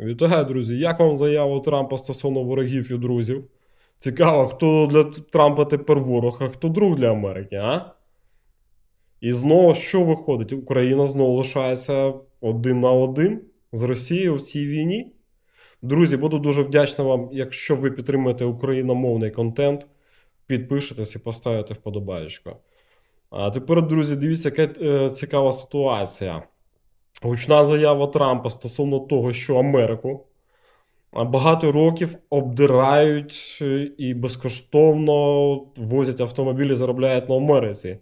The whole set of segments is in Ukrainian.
Вітаю, друзі. Як вам заява Трампа стосовно ворогів і друзів? Цікаво, хто для Трампа тепер ворог, а хто друг для Америки, а? І знову що виходить? Україна знову лишається один на один з Росією в цій війні. Друзі, буду дуже вдячний вам, якщо ви підтримуєте україномовний контент, підпишетесь і поставите вподобаєчко. А тепер, друзі, дивіться, яка е, цікава ситуація. Гучна заява Трампа стосовно того, що Америку багато років обдирають е, і безкоштовно возять автомобілі, заробляють на Америці.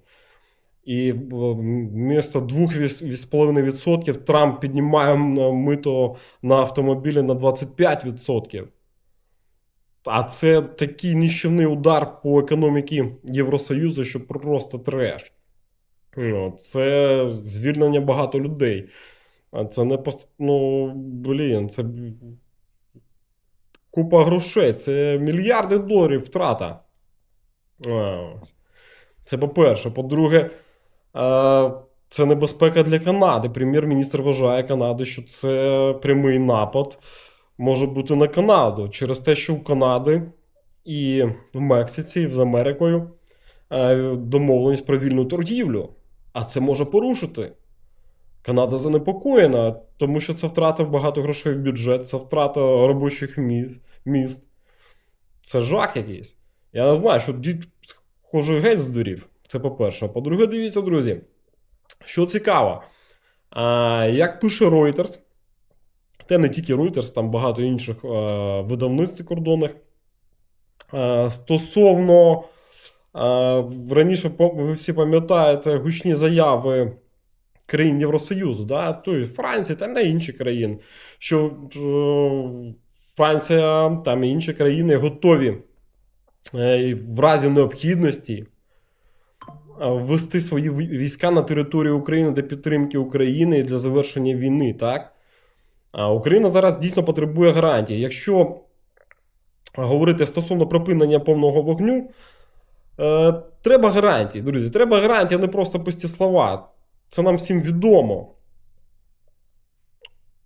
І е, вмісто 2,5% Трамп піднімає мито на автомобілі на 25%. А це такий нищівний удар по економіці Євросоюзу, що просто треш. Ну, Це звільнення багато людей. А це не пост... Ну, блін, це купа грошей, це мільярди доларів втрата. Це по-перше. По-друге, це небезпека для Канади. Прем'єр-міністр вважає Канади, що це прямий напад може бути на Канаду через те, що у Канади і в Мексиці, і з Америкою е, домовленість про вільну торгівлю. А це може порушити. Канада занепокоєна, тому що це втрата багато грошей в бюджет, це втрата робочих міст. Це жах якийсь. Я не знаю, що дід, схоже, геть здурів. Це по-перше. А по-друге, дивіться, друзі. Що цікаво, а, як пише Reuters, та не тільки Reuters, там багато інших а, видавництв кордонних. А, стосовно раніше ви всі пам'ятаєте гучні заяви країн Євросоюзу, да, то Франції та не інші країни, що е, Франція там і інші країни готові е, в разі необхідності е, ввести свої війська на територію України для підтримки України і для завершення війни. так? А Україна зараз дійсно потребує гарантій. Якщо говорити стосовно припинення повного вогню, е, треба гарантії, друзі. Треба гарантії, а не просто пусті слова. Це нам всім відомо.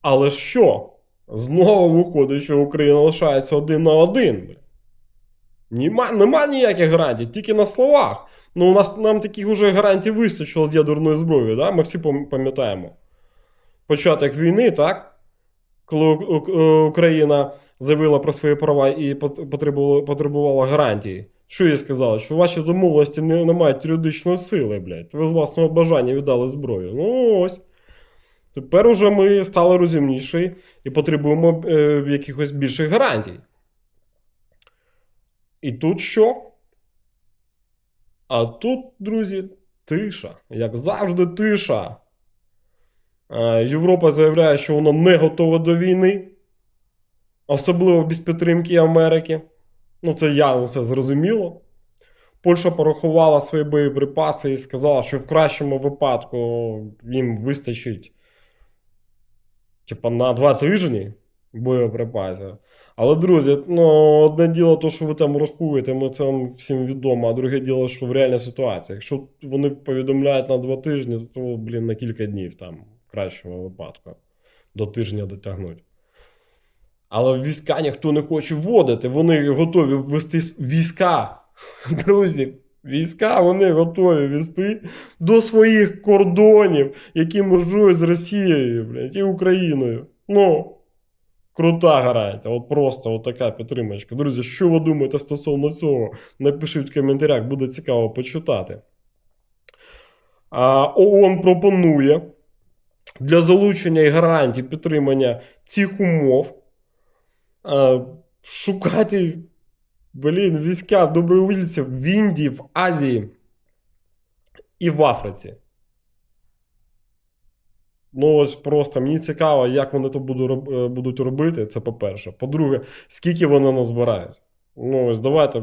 Але що? Знову виходить, що Україна лишається один на один. Нема, нема ніяких гарантій, тільки на словах. Ну, у нас нам таких уже гарантій вистачило з ядерною зброєю, да? ми всі пам'ятаємо. Початок війни, так? Коли Україна заявила про свої права і потребувала, гарантії. Що їй сказали? Що ваші домовленості не, не мають юридичної сили, блядь. Ви з власного бажання віддали зброю. Ну ось. Тепер уже ми стали розумніші і потребуємо е, якихось більших гарантій. І тут що? А тут, друзі, тиша. Як завжди, тиша. Е, Європа заявляє, що вона не готова до війни, особливо без підтримки Америки. Ну, це явно це зрозуміло. Польща порахувала свої боєприпаси і сказала, що в кращому випадку їм вистачить типа, на два тижні боєприпасів. Але, друзі, ну, одне діло, то, що ви там рахуєте, ми це вам всім відомо, а друге діло, що в реальній ситуації. Якщо вони повідомляють на два тижні, то, блін, на кілька днів там, в кращому випадку, до тижня дотягнуть. Але війська ніхто не хоче вводити. Вони готові ввести війська. Друзі, війська вони готові ввести до своїх кордонів, які межують з Росією блядь, і Україною. Ну, крута гарантія. От просто от така підтримочка. Друзі, що ви думаєте стосовно цього? Напишіть в коментарях, буде цікаво почитати. А, ООН пропонує для залучення і гарантій підтримання цих умов а, шукати блін, війська добровольців в Індії, в Азії і в Африці. Ну, ось просто мені цікаво, як вони то будуть робити. Це по-перше. По-друге, скільки вони назбирають. Ну, ось давайте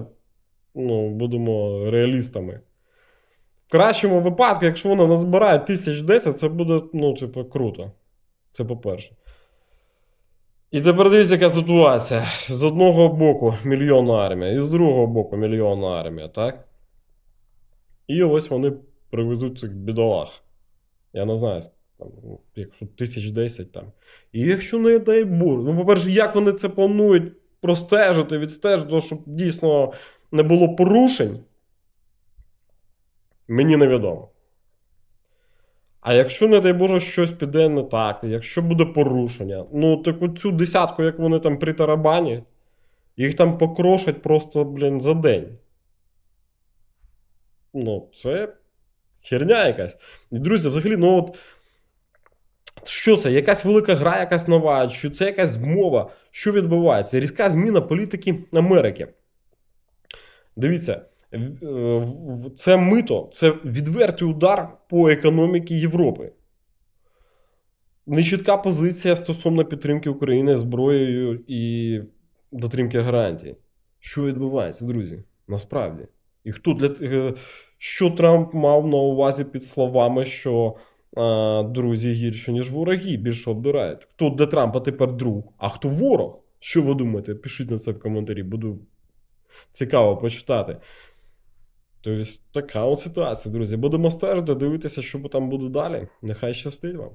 ну, будемо реалістами. В кращому випадку, якщо вони назбирають 1010, це буде, ну, типу, круто. Це по-перше. І тепер дивіться, яка ситуація. З одного боку мільйонна армія, і з другого боку мільйонна армія, так? І ось вони привезуть цих бідолах. Я не знаю, Там, ну, якщо тисяч десять там. І якщо не дай Бог, ну, по-перше, як вони це планують простежити, відстежити, щоб дійсно не було порушень, мені невідомо. А якщо, не дай Боже, щось піде не так, якщо буде порушення, ну таку цю десятку, як вони там при тарабані, їх там покрошать просто, блін, за день. Ну, це херня якась. І, друзі, взагалі, ну от. Що це? Якась велика гра, якась нова, чи це якась змова? Що відбувається? Різка зміна політики Америки. Дивіться, це мито, це відвертий удар по економіці Європи. Нечітка позиція стосовно підтримки України зброєю і дотримки гарантій. Що відбувається, друзі? Насправді. І хто для е, що Трамп мав на увазі під словами, що е, друзі гірші, ніж вороги, більше обдирають? Хто для Трампа тепер друг, а хто ворог? Що ви думаєте? Пишіть на це в коментарі, буду цікаво почитати. Тобто, така от ситуація, друзі. Будемо стежити, дивитися, що там буде далі. Нехай щастить вам.